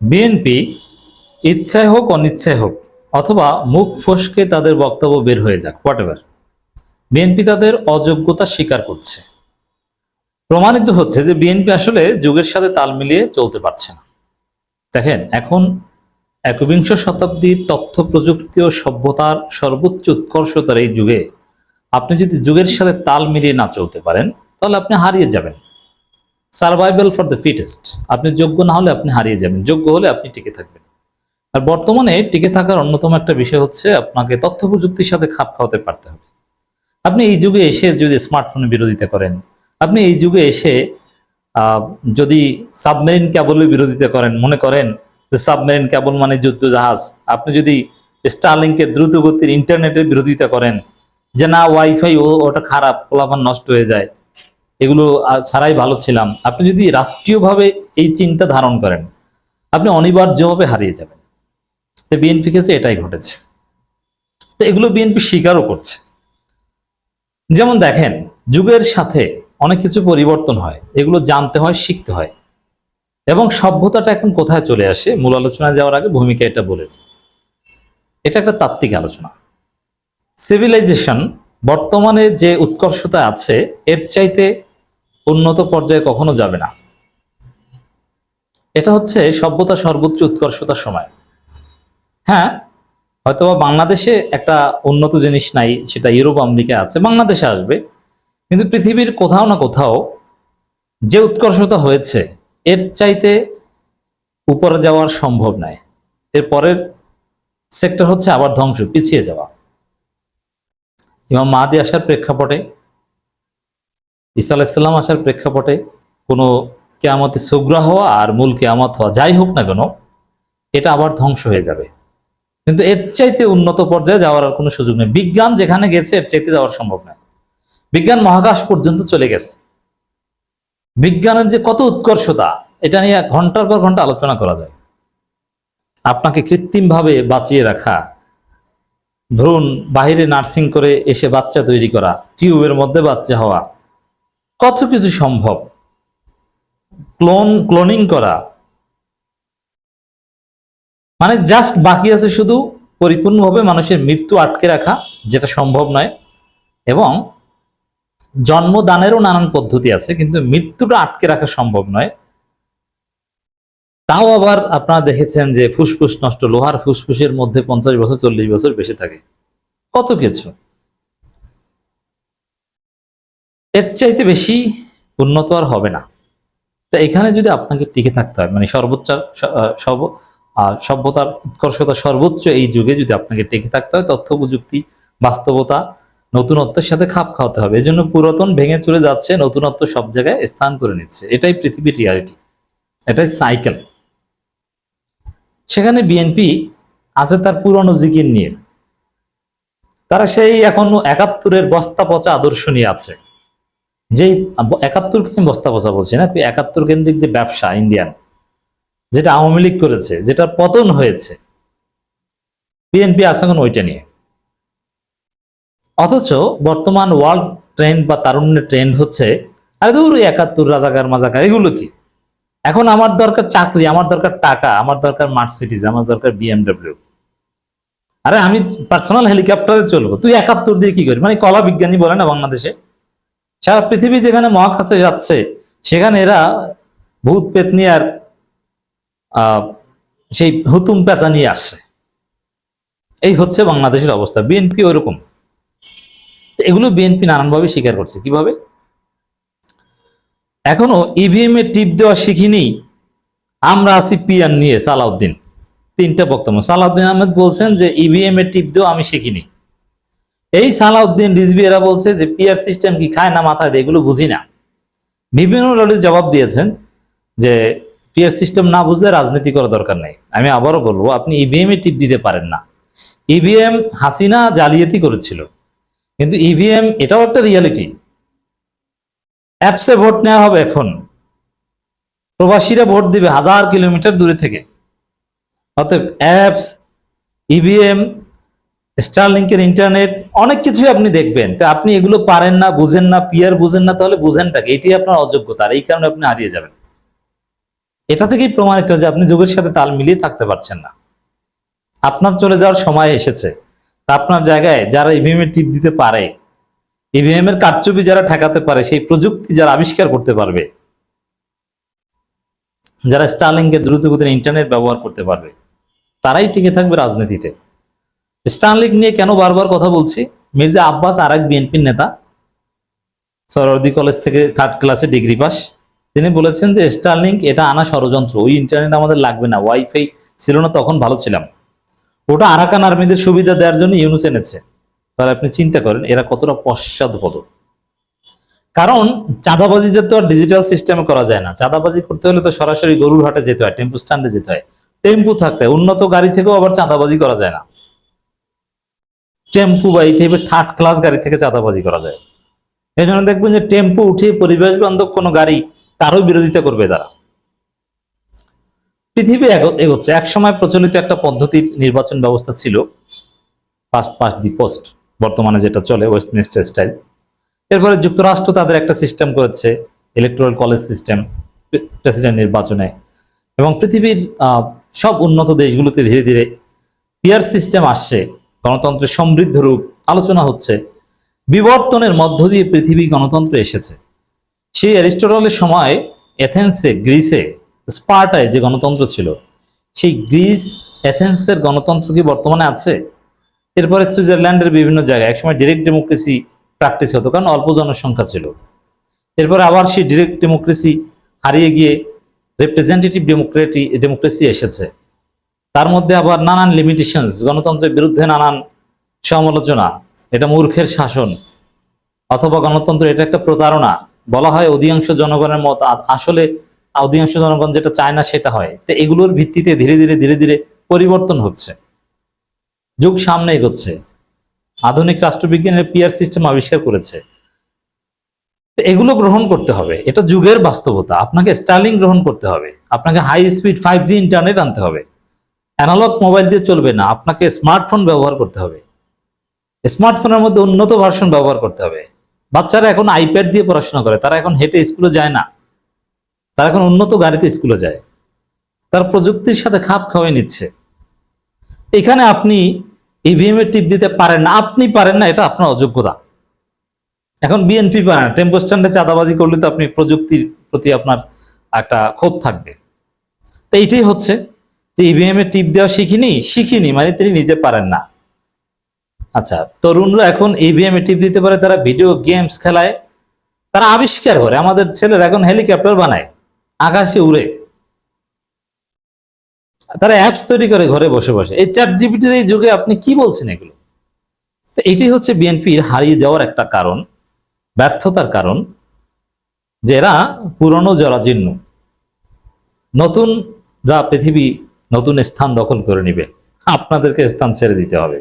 BNP ইচ্ছায় হোক, অনিচ্ছায় হোক, অথবা মুখ ফসকে তাদের বক্তব্য বের হয়ে যাক হোয়াট এভার বিএনপি তাদের অযোগ্যতা স্বীকার করছে। প্রমাণিত হচ্ছে যে বিএনপি আসলে যুগের সাথে তাল মিলিয়ে চলতে পারছে না। দেখেন, এখন একবিংশ শতাব্দীর তথ্য প্রযুক্তি ও সভ্যতার সর্বোচ্চ উৎকর্ষতার এই যুগে আপনি যদি যুগের সাথে তাল মিলিয়ে না চলতে পারেন, তাহলে আপনি হারিয়ে যাবেন। সার্ভাইভাল ফর দ্য ফিটেস্ট আপনি যোগ্য না হলে আপনি হারিয়ে যাবেন। যোগ্য হলে আপনি টিকে থাকবেন। আর বর্তমানে টিকে থাকার অন্যতম একটা বিষয় হচ্ছে, আপনাকে তথ্য প্রযুক্তির সাথে খাপ খাওয়াতে পারতে হবে। আপনি এই যুগে এসে যদি স্মার্টফোনের বিরোধিতা করেন, আপনি এই যুগে এসে যদি সাবমেরিন ক্যাবলের বিরোধিতা করেন, মনে করেন যে সাবমেরিন ক্যাবল মানে যুদ্ধ জাহাজ আপনি যদি স্টারলিংকের দ্রুত গতির ইন্টারনেটের বিরোধিতা করেন, যে না ওয়াইফাই ওটা খারাপ, পোলাপান নষ্ট হয়ে যায়। এগুলো ছাড়াই ভালো ছিলাম। আপনি যদি রাষ্ট্রীয়ভাবে এই চিন্তা ধারণ করেন, আপনি অনিবার্যভাবে হারিয়ে যাবেন। তো বিএনপি ক্ষেত্রে এটাই ঘটেছে। তো এগুলো বিএনপি স্বীকারও করছে। যেমন দেখেন, যুগের সাথে অনেক কিছু পরিবর্তন হয়। এগুলো জানতে হয়, শিখতে হয়। এবং সভ্যতাটা এখন কোথায় চলে আসে? মূল আলোচনায় যাওয়ার আগে ভূমিকা এটা বলে এটা একটা তাত্ত্বিক আলোচনা। সিভিলাইজেশন বর্তমানে যে উৎকর্ষতা আছে, এর চাইতে উন্নত পর্যায়ে কখনো যাবে না। এটা হচ্ছে সভ্যতা সর্বোচ্চ উৎকর্ষতার সময়। হ্যাঁ হয়তোবা বাংলাদেশে একটা উন্নত জিনিস নাই, সেটা ইউরোপ, আমেরিকা আছে, বাংলাদেশে আসবে। কিন্তু পৃথিবীর কোথাও না কোথাও যে উৎকর্ষতা হয়েছে, এর চাইতে উপরে যাওয়ার সম্ভব নয় এর পরের সেক্টর হচ্ছে আবার ধ্বংস, পিছিয়ে যাওয়া। ইমাম মাহাদি আসার প্রেক্ষাপটে ঈসা আলাইসাল্লাম আসার প্রেক্ষাপটে কোনো কেয়ামতে সুগ্রা হওয়া আর মূল কেয়ামত হওয়া যাই হোক না কেন, এটা আবার ধ্বংস হয়ে যাবে। কিন্তু এর চাইতে উন্নত পর্যায়ে যাওয়ার আর কোনো সুযোগ নেই। বিজ্ঞান যেখানে গেছে, এর চাইতে যাওয়ার সম্ভব নয় বিজ্ঞান মহাকাশ পর্যন্ত চলে গেছে। বিজ্ঞানের যে কত উৎকর্ষতা, এটা নিয়ে ঘণ্টার পর ঘণ্টা আলোচনা করা যায়। আপনাকে কৃত্রিমভাবে বাঁচিয়ে রাখা, ভ্রূণ বাহিরে নার্সিং করে এসে বাচ্চা তৈরি করা, টিউবের মধ্যে বাচ্চা হওয়া কত কিছু সম্ভব? ক্লোন, ক্লোনিং করা। মানে জাস্ট বাকি আছে শুধু পরিপূর্ণভাবে মানুষের মৃত্যু আটকে রাখা, যেটা সম্ভব নয়। এবং জন্মদানেরও নানান পদ্ধতি আছে, কিন্তু মৃত্যুটা আটকে রাখা সম্ভব নয়। তাও আবার আপনারা দেখেছেন যে ফুসফুস নষ্ট, লোহার ফুসফুসের মধ্যে পঞ্চাশ বছর, চল্লিশ বছর বেশি থাকে। কত কিছু। এর চাইতে বেশি উন্নত আর হবে না। তা এখানে যদি আপনাকে টিকে থাকতে হয় মানে সর্বোচ্চ স- আহ, সর্ব সভ্যতার উৎকর্ষতা সর্বোচ্চ এই যুগে যদি আপনাকে টিকে থাকতে হয় তথ্য প্রযুক্তি বাস্তবতা নতুনত্বের সাথে খাপ খাওয়াতে হবে। এই জন্য পুরাতন ভেঙে চলে যাচ্ছে নতুনত্ব সব জায়গায় স্থান করে নিচ্ছে। এটাই পৃথিবীর রিয়ালিটি এটাই সাইকেল সেখানে বিএনপি আছে তার পুরনো জিকির নিয়ে। তারা সেই এখন একাত্তরের বস্তা পচা আদর্শ নিয়ে আছে। যেই একাত্তরকে আমি বস্তা বসা বলছি না একাত্তর কেন্দ্রিক যে ব্যবসা ইন্ডিয়ান যেটা আওয়ামী লীগ করেছে, যেটা পতন হয়েছে বিএনপি আছে এখন ওইটা নিয়ে। অথচ বর্তমান ওয়ার্ল্ড ট্রেন্ড বা তারুণ্যের ট্রেন্ড হচ্ছে, আরে ওই একাত্তর রাজাকার মাজাকার, এগুলো কি? এখন আমার দরকার চাকরি, আমার দরকার টাকা, আমার দরকার মার্সিডিজ আমার দরকার বিএমডব্লিউ আরে আমি পার্সোনাল হেলিকপ্টারে চলবো, তুই একাত্তর দিয়ে কি করবি মানে কলা বিজ্ঞানী বলে না বাংলাদেশে? সারা পৃথিবী যেখানে মহাকাশে যাচ্ছে সেখানে এরা ভূত পেতনি আর আহ, সেই হুতুম পেঁচা নিয়ে আসছে এই হচ্ছে বাংলাদেশের অবস্থা। বিএনপি ওইরকম। তো এগুলো বিএনপি নানানভাবে স্বীকার করছে। কীভাবে? এখনও ইভিএম এ টিপ দেওয়া শিখিনি। আমরা আছি পিয়ান নিয়ে সালাউদ্দিন। তিনটা বক্তব্য। সালাউদ্দিন আহমেদ বলছেন যে ইভিএম এ টিপ দেওয়া আমি শিখিনি। এই সালাউদ্দিন রিজভি এরা বলছে যে পিআর সিস্টেম কি খায় না মাথায় দেয় এগুলো বুঝি না। বিভিন্ন লড়ির জবাব দিয়েছেন যে পিআর সিস্টেম না বুঝলে রাজনীতি করা দরকার নেই। আমি আবারও বলব, আপনি ইভিএম এ টিপ দিতে পারেন না। ইভিএম হাসিনা জালিয়াতি করেছিল। কিন্তু ইভিএম এটাও একটা রিয়ালিটি অ্যাপসে ভোট নেওয়া হবে এখন। প্রবাসীরা ভোট দিবে হাজার কিলোমিটার দূরে থেকে। অতএব অ্যাপস ইভিএম স্টারলিংকের ইন্টারনেট অনেক কিছুই আপনি দেখবেন। তো আপনি এগুলো পারেন না, বুঝেন না পিয়ার বুঝেন না, তাহলে বুঝেনটাকে এটি আপনার অযোগ্যতা, আর এই কারণে আপনি হারিয়ে যাবেন। এটা থেকেই প্রমাণিত যে আপনি যুগের সাথে তাল মিলিয়ে থাকতে পারছেন না। আপনার চলে যাওয়ার সময় এসেছে। আপনার জায়গায় যারা ইভিএম এর টিপ দিতে পারে ইভিএম এর কারচুপি যারা ঠেকাতে পারে, সেই প্রযুক্তি যারা আবিষ্কার করতে পারবে, যারা স্টারলিংকে দ্রুতগতির ইন্টারনেট ব্যবহার করতে পারবে, তারাই টিকে থাকবে রাজনীতিতে। স্টারলিংক নিয়ে কেন বারবার কথা বলছি? মির্জা আব্বাস আর এক বিএনপির নেতা সরদি কলেজ থেকে থার্ড ক্লাসে ডিগ্রি পাস তিনি বলেছেন যে স্টারলিংক এটা আনা ষড়যন্ত্র, ওই ইন্টারনেট আমাদের লাগবে না ওয়াইফাই ছিল না, তখন ভালো ছিলাম। ওটা আরাকান আর্মিদের সুবিধা দেওয়ার জন্য ইউনুস এনেছে। তাহলে আপনি চিন্তা করেন, এরা কতটা পশ্চাৎপদ কারণ চাঁদাবাজিটা তো আর ডিজিটাল সিস্টেমে করা যায় না। চাঁদাবাজি করতে হলে তো সরাসরি গরুর হাটে যেতে হয়, টেম্পু স্ট্যান্ডে যেতে হয়। টেম্পু থাকতে। উন্নত গাড়ি থেকেও আবার চাঁদাবাজি করা যায় না। টেম্পু বা এই টাইপের থার্ড ক্লাস গাড়ি থেকে চাঁদাবাজি করা যায়। এই জন্য দেখবেন যে টেম্পু উঠে পরিবেশ বান্ধব কোনো গাড়ি তারও বিরোধিতা করবে তারা। পৃথিবী এগো- এগোচ্ছে। এক সময় প্রচলিত একটা পদ্ধতির নির্বাচন ব্যবস্থা ছিল। ফার্স্ট পাস দি পোস্ট বর্তমানে যেটা চলে ওয়েস্টমিনিস্টার স্টাইল এরপরে যুক্তরাষ্ট্র তাদের একটা সিস্টেম করেছে ইলেকট্রাল কলেজ সিস্টেম প্রেসিডেন্ট নির্বাচনে। এবং পৃথিবীর সব উন্নত দেশগুলোতে ধীরে ধীরে পিয়ার সিস্টেম আসছে। গণতন্ত্রের সমৃদ্ধ রূপ আলোচনা হচ্ছে, বিবর্তনের মধ্য দিয়ে পৃথিবী গণতন্ত্রে এসেছে। সেই অ্যারিস্টটলের সময় এথেন্সে গ্রিসে, স্পার্টায় যে গণতন্ত্র ছিল, সেই গ্রিস এথেন্সের গণতন্ত্র কি বর্তমানে আছে? এরপরে সুইজারল্যান্ডের বিভিন্ন জায়গায়, একসময় ডিরেক্ট ডেমোক্রেসি প্র্যাকটিস হতো, কারণ অল্প জনসংখ্যা ছিল। এরপরে আবার সেই ডিরেক্ট ডেমোক্রেসি হারিয়ে গিয়ে রিপ্রেজেন্টেটিভ ডেমোক্রেটি ডেমোক্রেসি এসেছে। তার মধ্যে আবার নানান লিমিটেশনস গণতন্ত্রের বিরুদ্ধে নানান সমালোচনা, এটা মূর্খের শাসন অথবা গণতন্ত্র এটা একটা প্রতারণা। বলা হয় অধিকাংশ জনগণের মত আসলে অধিকাংশ জনগণ যেটা চায় না সেটা হয়। তো এগুলোর ভিত্তিতে ধীরে ধীরে ধীরে ধীরে পরিবর্তন হচ্ছে। যুগ সামনে এগোচ্ছে। আধুনিক রাষ্ট্রবিজ্ঞানের পিয়ার সিস্টেম আবিষ্কার করেছে। এগুলো গ্রহণ করতে হবে। এটা যুগের বাস্তবতা। আপনাকে স্টার্লিং গ্রহণ করতে হবে। আপনাকে high speed five G internet আনতে হবে। অ্যানালগ মোবাইল দিয়ে চলবে না, আপনাকে স্মার্টফোন ব্যবহার করতে হবে। স্মার্টফোনের মধ্যে উন্নত ভার্সন ব্যবহার করতে হবে। বাচ্চারা এখন আইপ্যাড দিয়ে পড়াশোনা করে, তারা এখন হেঁটে স্কুলে যায় না। তারা এখন উন্নত গাড়িতে স্কুলে যায়। তার প্রযুক্তির সাথে খাপ খাওয়াই নিচ্ছে। এখানে আপনি ইভিএম এর টিপ দিতে পারেন না, আপনি পারেন না, এটা আপনার অযোগ্যতা। এখন বিএনপি পারে না টেম্পো স্ট্যান্ডে চাঁদাবাজি করলে তো আপনি প্রযুক্তির প্রতি আপনার একটা ক্ষোভ থাকবে। তো এইটাই হচ্ছে যে ইভিএম এর টিপ দেওয়া শিখিনি শিখিনি মানে তিনি নিজে পারেন না। আচ্ছা তরুণরা এখন ইভিএম এ টিপ দিতে পারে, তারা ভিডিও গেমস খেলায়, তারা আবিষ্কার করে, আমাদের ছেলেরা এখন হেলিকপ্টার বানায়, আকাশে উড়ে। তারা অ্যাপস তৈরি করে ঘরে বসে বসে। এই চ্যাট জিপিটির এই যুগে আপনি কি বলছেন এগুলো? তো এটাই হচ্ছে বিএনপির হারিয়ে যাওয়ার একটা কারণ, ব্যর্থতার কারণ, যে এরা পুরনো জরাজীর্ণ। নতুনরা পৃথিবী নতুন স্থান দখল করে নিবে। আপনাদেরকে স্থান ছেড়ে দিতে হবে।